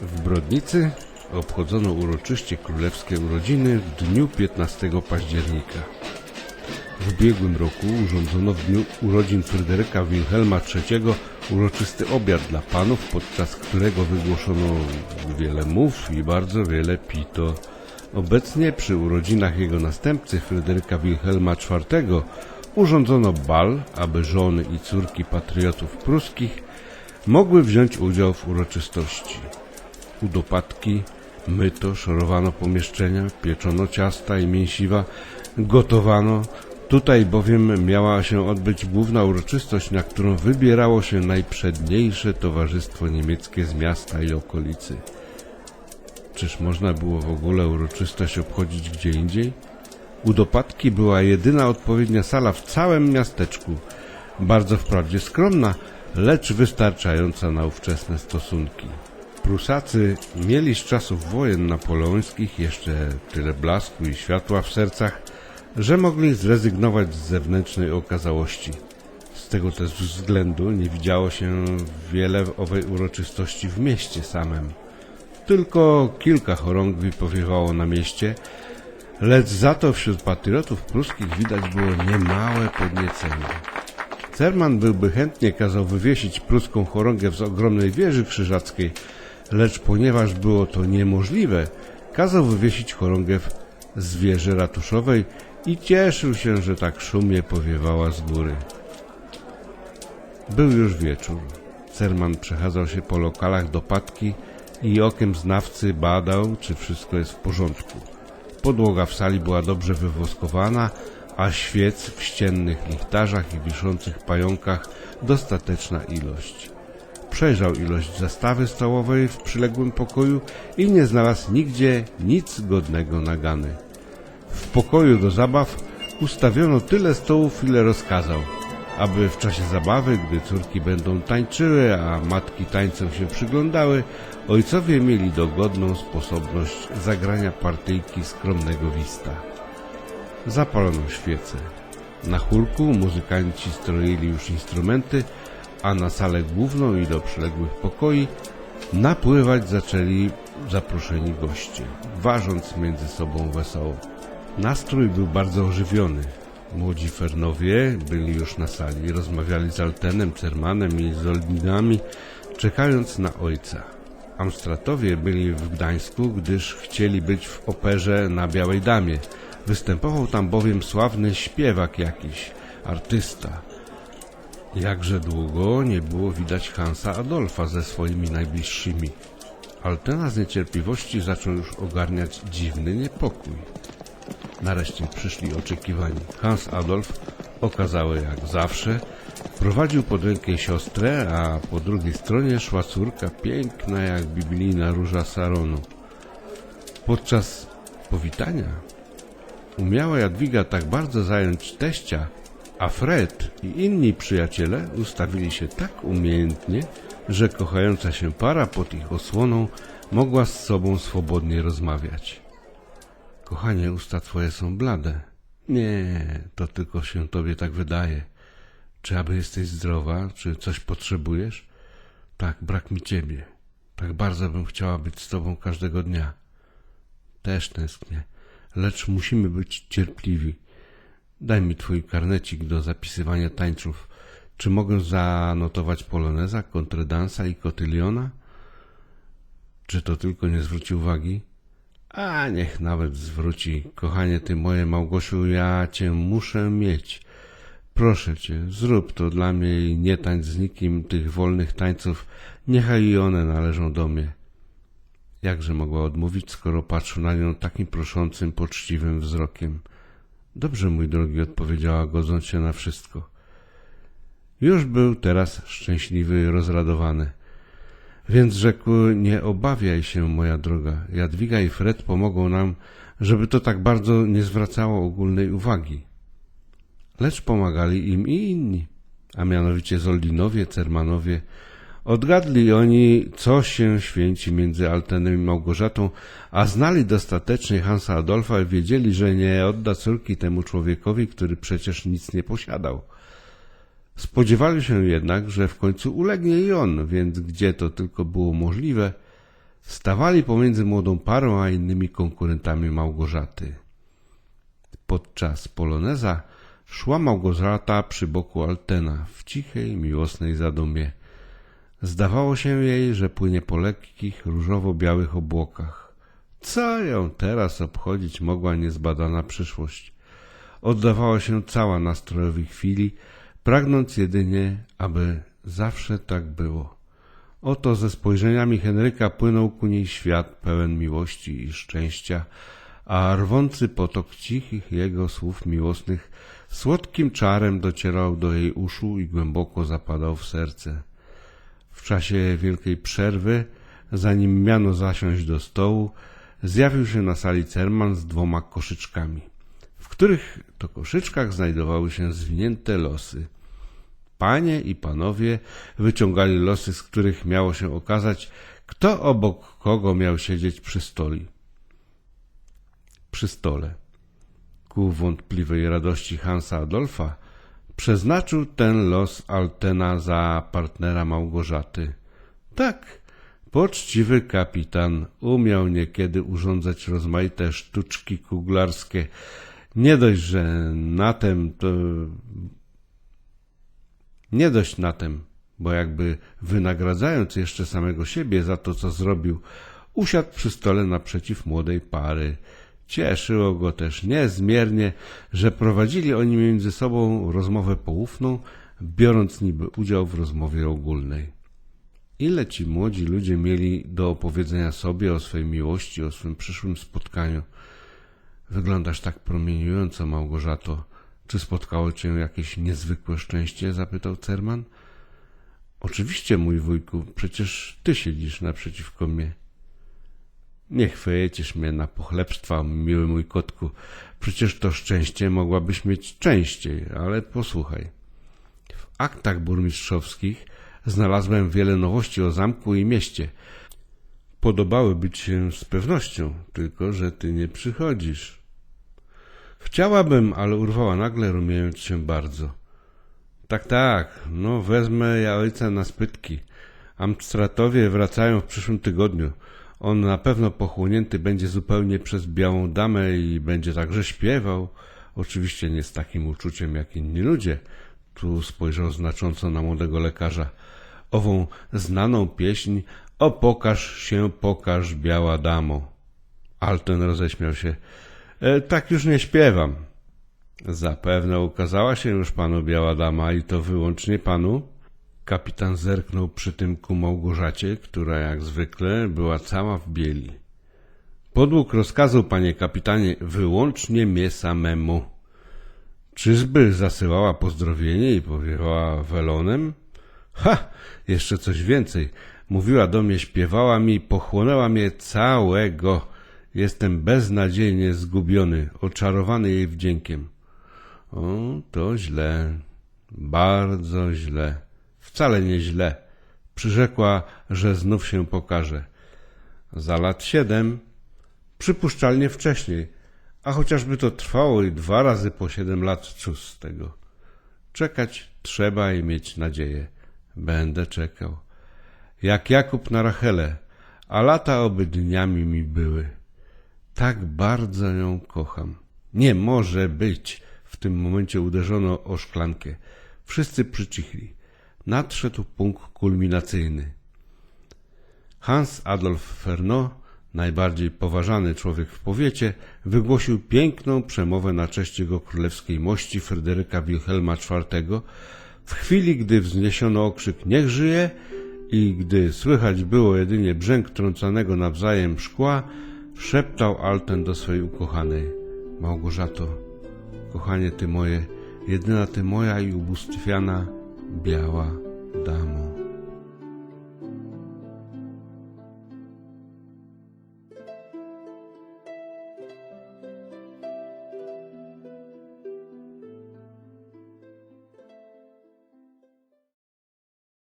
W Brodnicy obchodzono uroczyście królewskie urodziny w dniu 15 października. W ubiegłym roku urządzono w dniu urodzin Fryderyka Wilhelma III uroczysty obiad dla panów, podczas którego wygłoszono wiele mów i bardzo wiele pito. Obecnie przy urodzinach jego następcy Fryderyka Wilhelma IV urządzono bal, aby żony i córki patriotów pruskich mogły wziąć udział w uroczystości. Udopadki, myto, szorowano pomieszczenia, pieczono ciasta i mięsiwa, gotowano. Tutaj bowiem miała się odbyć główna uroczystość, na którą wybierało się najprzedniejsze towarzystwo niemieckie z miasta i okolicy. Czyż można było w ogóle uroczystość obchodzić gdzie indziej? Udopadki była jedyna odpowiednia sala w całym miasteczku. Bardzo wprawdzie skromna, lecz wystarczająca na ówczesne stosunki. Prusacy mieli z czasów wojen napoleońskich jeszcze tyle blasku i światła w sercach, że mogli zrezygnować z zewnętrznej okazałości. Z tego też względu nie widziało się wiele owej uroczystości w mieście samym. Tylko kilka chorągwi powiewało na mieście, lecz za to wśród patriotów pruskich widać było niemałe podniecenie. Cerman byłby chętnie kazał wywiesić pruską chorągę z ogromnej wieży krzyżackiej, lecz ponieważ było to niemożliwe, kazał wywiesić chorągę z wieży ratuszowej i cieszył się, że tak szumnie powiewała z góry. Był już wieczór. Cerman przechadzał się po lokalach do patki i okiem znawcy badał, czy wszystko jest w porządku. Podłoga w sali była dobrze wywoskowana, a świec w ściennych lichtarzach i wiszących pająkach dostateczna ilość. Przejrzał ilość zastawy stołowej w przyległym pokoju i nie znalazł nigdzie nic godnego nagany. W pokoju do zabaw ustawiono tyle stołów, ile rozkazał, aby w czasie zabawy, gdy córki będą tańczyły, a matki tańcom się przyglądały, ojcowie mieli dogodną sposobność zagrania partyjki skromnego wista. Zapalono świece. Na chórku muzykanci stroili już instrumenty, a na salę główną i do przyległych pokoi napływać zaczęli zaproszeni goście, ważąc między sobą wesoło. Nastrój był bardzo ożywiony. Młodzi Fernowie byli już na sali, rozmawiali z Altenem, Cermanem i Zoldinami, czekając na ojca. Amstratowie byli w Gdańsku, gdyż chcieli być w operze na Białej Damie. Występował tam bowiem sławny śpiewak jakiś, artysta. Jakże długo nie było widać Hansa Adolfa ze swoimi najbliższymi. Altena z niecierpliwości zaczął już ogarniać dziwny niepokój. Nareszcie przyszli oczekiwani. Hans Adolf, okazały jak zawsze, prowadził pod rękę siostrę, a po drugiej stronie szła córka piękna jak biblijna róża Saronu. Podczas powitania umiała Jadwiga tak bardzo zająć teścia, a Fred i inni przyjaciele ustawili się tak umiejętnie, że kochająca się para pod ich osłoną mogła z sobą swobodnie rozmawiać. Kochanie, usta twoje są blade. Nie, to tylko się tobie tak wydaje. Czy aby jesteś zdrowa, czy coś potrzebujesz? Tak, brak mi ciebie. Tak bardzo bym chciała być z tobą każdego dnia. Też tęsknię, lecz musimy być cierpliwi. Daj mi twój karnecik do zapisywania tańców. Czy mogę zanotować poloneza, kontredansa i kotyliona? Czy to tylko nie zwróci uwagi? A niech nawet zwróci. Kochanie ty moje Małgosiu, ja cię muszę mieć. Proszę cię, zrób to dla mnie i nie tańcz z nikim tych wolnych tańców, niechaj i one należą do mnie. Jakże mogła odmówić, skoro patrzył na nią takim proszącym, poczciwym wzrokiem? Dobrze, mój drogi, odpowiedziała, godząc się na wszystko. Już był teraz szczęśliwy i rozradowany. Więc rzekł, nie obawiaj się, moja droga. Jadwiga i Fred pomogą nam, żeby to tak bardzo nie zwracało ogólnej uwagi. Lecz pomagali im i inni, a mianowicie Zoldinowie, Cermanowie. Odgadli oni, co się święci między Altenem i Małgorzatą, a znali dostatecznie Hansa Adolfa i wiedzieli, że nie odda córki temu człowiekowi, który przecież nic nie posiadał. Spodziewali się jednak, że w końcu ulegnie i on, więc gdzie to tylko było możliwe, Stawali pomiędzy młodą parą a innymi konkurentami Małgorzaty. Podczas poloneza szła Małgorzata przy boku Altena w cichej, miłosnej zadumie. Zdawało się jej, że płynie po lekkich, różowo-białych obłokach. Co ją teraz obchodzić mogła niezbadana przyszłość? Oddawała się cała nastrojowi chwili, pragnąc jedynie, aby zawsze tak było. Oto ze spojrzeniami Henryka płynął ku niej świat pełen miłości i szczęścia, a rwący potok cichych jego słów miłosnych słodkim czarem docierał do jej uszu i głęboko zapadał w serce. W czasie wielkiej przerwy, zanim miano zasiąść do stołu, zjawił się na sali Cerman z dwoma koszyczkami, w których to koszyczkach znajdowały się zwinięte losy. Panie i panowie wyciągali losy, z których miało się okazać, kto obok kogo miał siedzieć przy stoli. Przy stole. Ku wątpliwej radości Hansa Adolfa przeznaczył ten los Altena za partnera Małgorzaty. Tak, poczciwy kapitan umiał niekiedy urządzać rozmaite sztuczki kuglarskie. Nie dość, że na tem to nie dość na tem, bo jakby wynagradzając jeszcze samego siebie za to, co zrobił, usiadł przy stole naprzeciw młodej pary. Cieszyło go też niezmiernie, że prowadzili oni między sobą rozmowę poufną, biorąc niby udział w rozmowie ogólnej. Ile ci młodzi ludzie mieli do opowiedzenia sobie o swej miłości, o swym przyszłym spotkaniu. Wyglądasz tak promieniująco, Małgorzato. Czy spotkało cię jakieś niezwykłe szczęście? zapytał Cerman. Oczywiście, mój wujku, przecież ty siedzisz naprzeciwko mnie. Nie chwycisz mnie na pochlebstwa, miły mój kotku. Przecież to szczęście mogłabyś mieć częściej, ale posłuchaj. W aktach burmistrzowskich znalazłem wiele nowości o zamku i mieście. Podobałyby ci się z pewnością, tylko że ty nie przychodzisz. Chciałabym, ale urwała nagle, rumiejąc się bardzo. Tak, tak, no wezmę ja ojca na spytki. Amstratowie wracają w przyszłym tygodniu. On na pewno pochłonięty będzie zupełnie przez białą damę i będzie także śpiewał. Oczywiście nie z takim uczuciem jak inni ludzie. Tu spojrzał znacząco na młodego lekarza. Ową znaną pieśń O pokaż się, pokaż, biała damo. Alten roześmiał się. E, tak już nie śpiewam. Zapewne ukazała się już panu biała dama i to wyłącznie panu? Kapitan zerknął przy tym ku Małgorzacie, która jak zwykle była cała w bieli. Podług rozkazu, panie kapitanie, wyłącznie mnie samemu. Czyżby zasyłała pozdrowienie i powiewała welonem? Ha! Jeszcze coś więcej. Mówiła do mnie, śpiewała mi, pochłonęła mnie całego. Jestem beznadziejnie zgubiony, oczarowany jej wdziękiem. O, to źle, bardzo źle, wcale nie źle. Przyrzekła, że znów się pokaże. Za lat siedem, przypuszczalnie wcześniej, a chociażby to trwało i dwa razy po siedem lat, cóż z tego. Czekać trzeba i mieć nadzieję. Będę czekał. Jak Jakub na Rachelę, a lata oby dniami mi były. Tak bardzo ją kocham. Nie może być. W tym momencie uderzono o szklankę. Wszyscy przycichli. Nadszedł punkt kulminacyjny. Hans Adolf Fernot, najbardziej poważany człowiek w powiecie, wygłosił piękną przemowę na cześć jego królewskiej mości Fryderyka Wilhelma IV, w chwili, gdy wzniesiono okrzyk niech żyje i gdy słychać było jedynie brzęk trącanego nawzajem szkła, szeptał Alten do swej ukochanej. Małgorzato, kochanie ty moje, jedyna ty moja i ubóstwiana, biała damo.